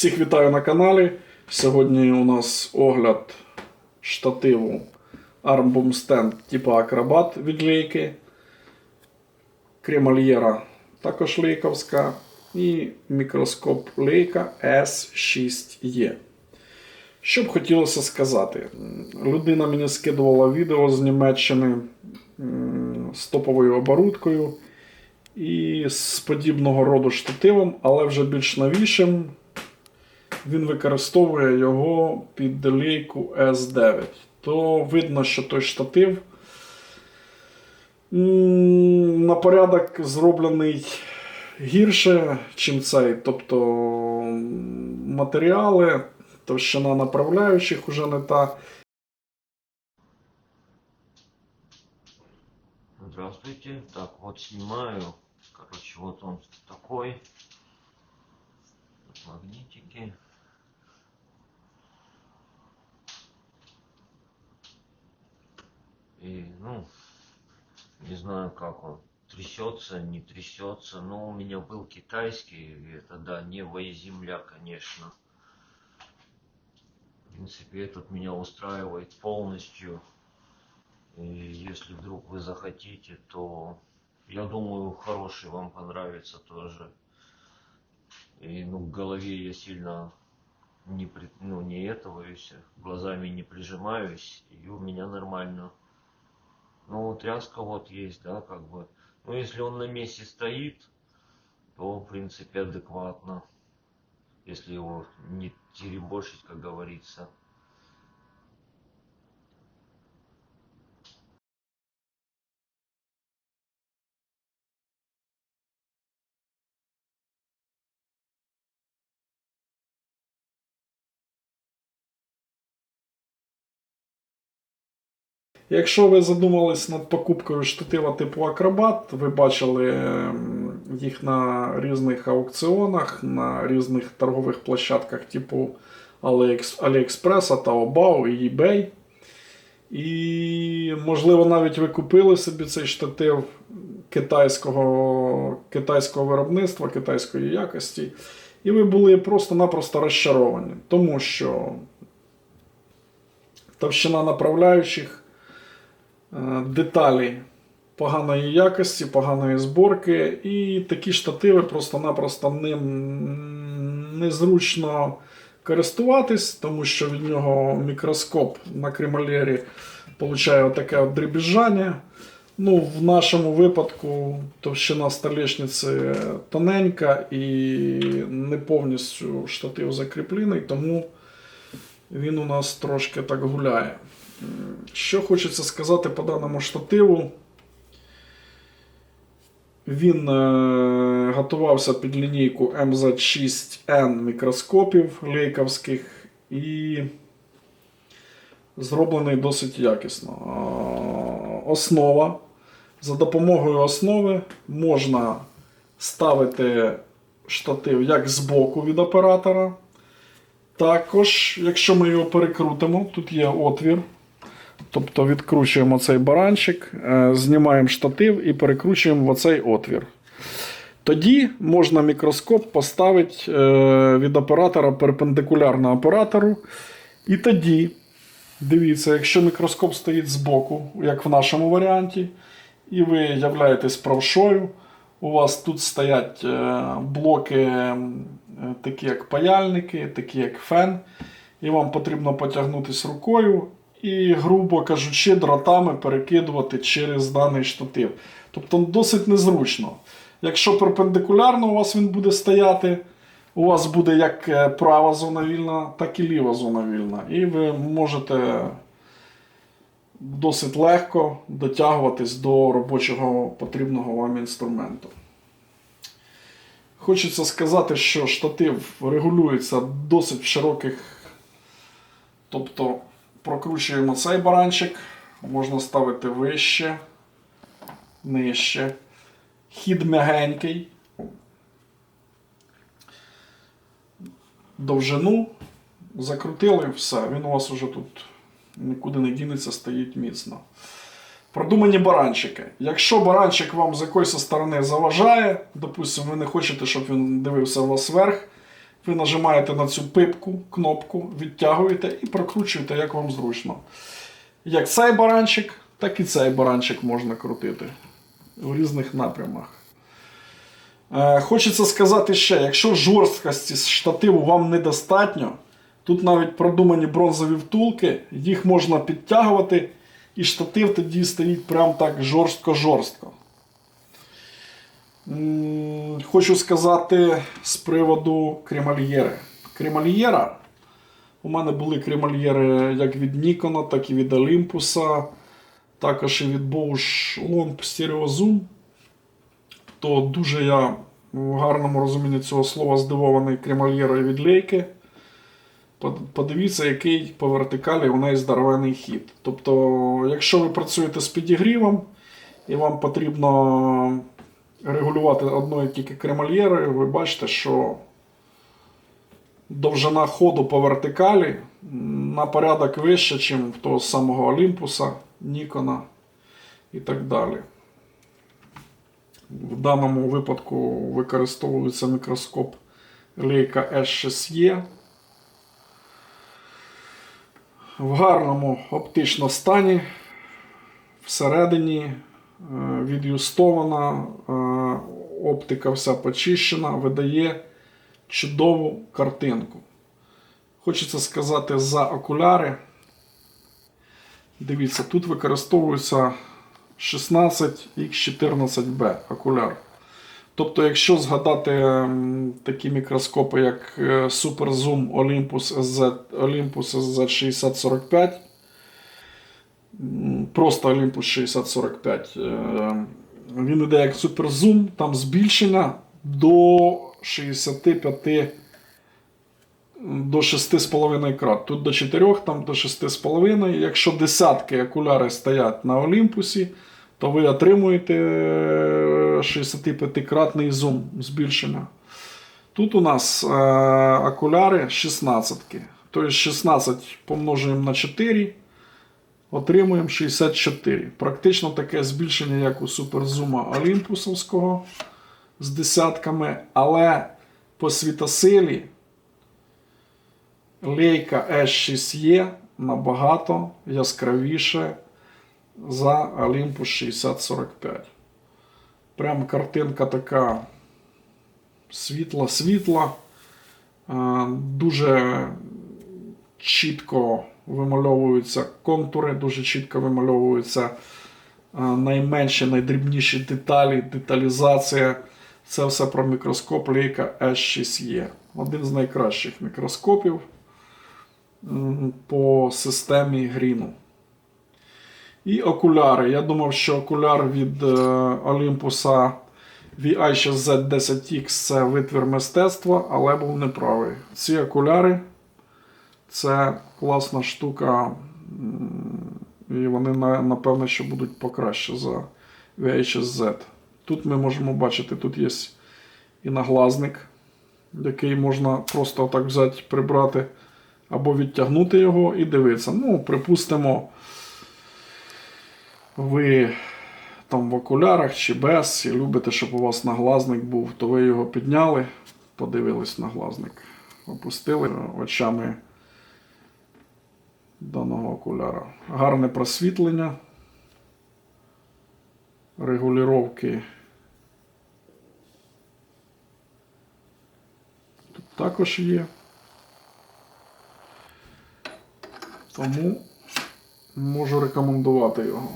Всіх вітаю на каналі. Сьогодні у нас огляд штативу Armbom Stand типу Акробат від лейки. Кремольєра також лейковська. І мікроскоп лейка S6E. Що б хотілося сказати? Людина мені скидувала відео з Німеччини з топовою оборудкою і з подібного роду штативом, але вже більш новішим. Він використовує його під лейку S9. То видно, що той штатив на порядок зроблений гірше, чим цей. Тобто матеріали, товщина направляючих уже не та. Здравствуйте. Так, вот снимаю. Короче, вот он такой. Магнитики. И, ну, не знаю, как он трясется, не трясется. Но у меня был китайский. и Это, да, не земля, конечно. В принципе, этот меня устраивает полностью. И если вдруг вы захотите, то я думаю, хороший вам понравится тоже. И ну, к голове я сильно не, при- ну, не этоваюсь, глазами не прижимаюсь, и у меня нормально. Ну, тряска вот есть, да, как бы. Но если он на месте стоит, то, в принципе, адекватно. Если его не теребошить, как говорится. Якщо ви задумались над покупкою штатива типу Акробат, ви бачили ем, їх на різних аукціонах, на різних торгових площадках типу Aliexpress, AliExpress, Taobao і eBay. І, можливо, навіть ви купили собі цей штатив китайського, китайського виробництва, китайської якості. І ви були просто-напросто розчаровані, тому що товщина направляючих деталі поганої якості, поганої зборки, і такі штативи просто-напросто ним незручно користуватись, тому що від нього мікроскоп на кремолєрі получає таке от дребіжання. Ну, в нашому випадку товщина столешниці тоненька і не повністю штатив закріплений, тому він у нас трошки так гуляє. Що хочеться сказати по даному штативу. Він е, готувався під лінійку MZ6N мікроскопів лейковських і зроблений досить якісно. Е, Основа. За допомогою основи можна ставити штатив як збоку від оператора. Також, якщо ми його перекрутимо, тут є отвір. Тобто відкручуємо цей баранчик, е, знімаємо штатив і перекручуємо в оцей отвір. Тоді можна мікроскоп поставити е, від оператора перпендикулярно оператору. І тоді, дивіться, якщо мікроскоп стоїть збоку, як в нашому варіанті, і ви являєтесь правшою, у вас тут стоять е, блоки, такі як паяльники, такі як фен, і вам потрібно потягнутися рукою і, грубо кажучи, дротами перекидувати через даний штатив. Тобто досить незручно. Якщо перпендикулярно у вас він буде стояти, у вас буде як е, права зона вільна, так і ліва зона вільна. І ви можете досить легко дотягуватись до робочого потрібного вам інструменту. Хочеться сказати, що штатив регулюється досить в широких. Тобто прокручуємо цей баранчик, можна ставити вище, нижче. Хід м'ягенький. Довжину закрутили все. Він у вас уже тут нікуди не дінеться, стоїть міцно. Продумані баранчики. Якщо баранчик вам з якоїсь сторони заважає, допустимо, ви не хочете, щоб він дивився вас вверх, Ви нажимаєте на цю пипку, кнопку, відтягуєте і прокручуєте, як вам зручно. Як цей баранчик, так і цей баранчик можна крутити в різних напрямах. Е, Хочеться сказати ще, якщо жорсткості з штативу вам недостатньо, тут навіть продумані бронзові втулки, їх можна підтягувати, і штатив тоді стоїть прям так жорстко-жорстко. Хочу сказати з приводу кремальєри. Кремальєра. У мене були кремальєри як від Nikon, так і від Olympus, також і від Bose Long Stereo Zoom. То дуже я в гарному розумінні цього слова здивований кремальєрою від. Под- Подивіться, який по вертикалі у неї здоровений хід. Тобто, якщо ви працюєте з підігрівом і вам потрібно регулювати одною тільки кремальєрою, ви бачите, що довжина ходу по вертикалі на порядок вища, ніж в того самого Олімпуса, Нікона і так далі. В даному випадку використовується мікроскоп Leica S6E. В гарному оптично стані. Всередині від'юстована, е, оптика вся почищена, видає чудову картинку. Хочеться сказати за окуляри. Дивіться, тут використовується 16X14B окуляр. Тобто, якщо згадати такі мікроскопи, як е, Super Zoom Olympus SZ, Olympus SZ6045, м, просто Olympus 6045, е, він іде як Zoom, там збільшення до 65 до 6,5 крат. Тут до 4, там до 6,5. Якщо десятки окуляри стоять на Олімпусі, то ви отримуєте 65-кратний зум збільшення. Тут у нас е, окуляри 16. Тобто 16 помножуємо на 4, отримуємо 64. Практично таке збільшення, як у суперзума Олімпусовського з десятками, але по світосилі Leica S6E набагато яскравіше за Olympus 6045. Прям картинка така світла-світла. Е, Дуже чітко вимальовуються контури, дуже чітко вимальовуються е, найменші, найдрібніші деталі, деталізація. Це все про мікроскоп Leica S6E. Один з найкращих мікроскопів по системі Гріну. І окуляри. Я думав, що окуляр від е, Olympus VI6Z10X це витвір мистецтва, але був неправий. Ці окуляри це класна штука, і вони на- напевно що будуть покраще за VI6Z. Тут ми можемо бачити, тут є і наглазник, який можна просто так взяти, прибрати або відтягнути його і дивитися. Ну, припустимо, ви там в окулярах чи без, і любите, щоб у вас наглазник був, то ви його підняли, подивились наглазник, опустили очами даного окуляра. Гарне просвітлення, регулювання. Тут також є. Тому можу рекомендувати його.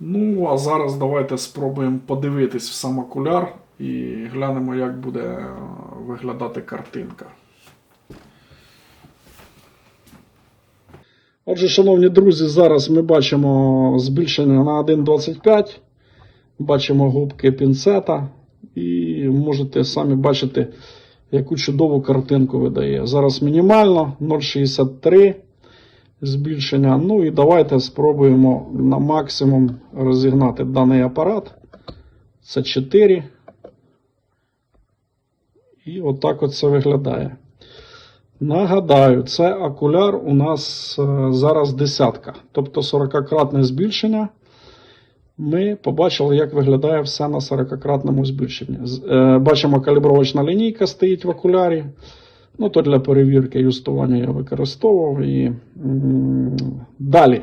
Ну, а зараз давайте спробуємо подивитись в сам окуляр і глянемо, як буде е, виглядати картинка. Отже, шановні друзі, зараз ми бачимо збільшення на 1.25, бачимо губки пінцета і можете самі бачити, яку чудову картинку видає. Зараз мінімально 0,63 збільшення. Ну і давайте спробуємо на максимум розігнати даний апарат. Це 4. І отак от це виглядає. Нагадаю, це окуляр у нас е, зараз десятка, тобто 40-кратне збільшення. ми побачили, як виглядає все на 40-кратному збільшенні. Е, Бачимо, калібровочна лінійка стоїть в окулярі. Ну, то для перевірки юстування я використовував. І, далі.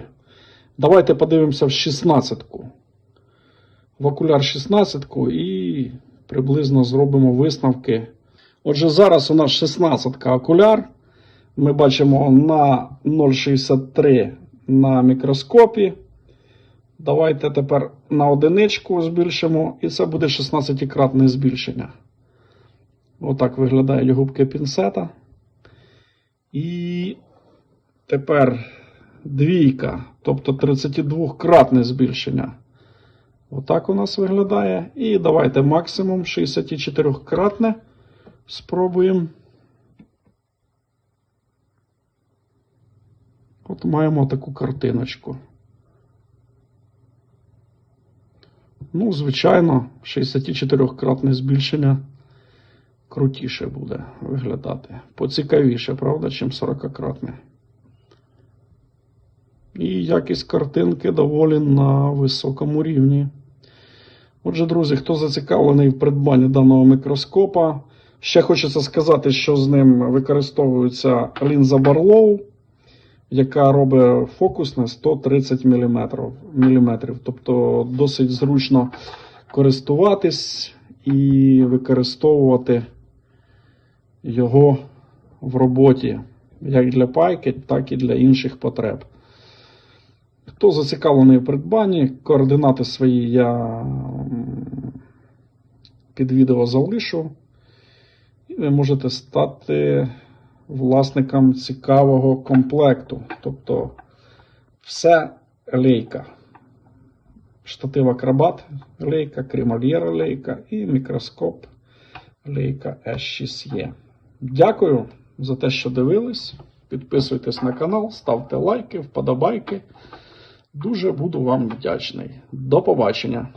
Давайте подивимося в 16-ку. В окуляр 16-ку і приблизно зробимо висновки. Отже, зараз у нас 16-ка окуляр. Ми бачимо на 0,63 на мікроскопі. Давайте тепер на одиничку збільшимо, і це буде 16-кратне збільшення. Отак виглядають губки пінцета. І тепер двійка, тобто 32-кратне збільшення. Отак у нас виглядає. І давайте максимум 64-кратне. Спробуємо. От маємо таку картиночку. Ну, звичайно, 64-кратне збільшення крутіше буде виглядати. Поцікавіше, правда, чим 40-кратне. І якість картинки доволі на високому рівні. Отже, друзі, хто зацікавлений в придбанні даного мікроскопа, ще хочеться сказати, що з ним використовується лінза Barlow, яка робить фокус на 130 мм, міліметрів. Тобто досить зручно користуватись і використовувати його в роботі як для пайки, так і для інших потреб. Хто зацікавлений в придбанні, координати свої я під відео залишу. Ви можете стати власником цікавого комплекту. Тобто все лейка. Штатив акробат лейка, кремольєра лейка і мікроскоп лейка S6E. Дякую за те, що дивились. Підписуйтесь на канал, ставте лайки, вподобайки. Дуже буду вам вдячний. До побачення!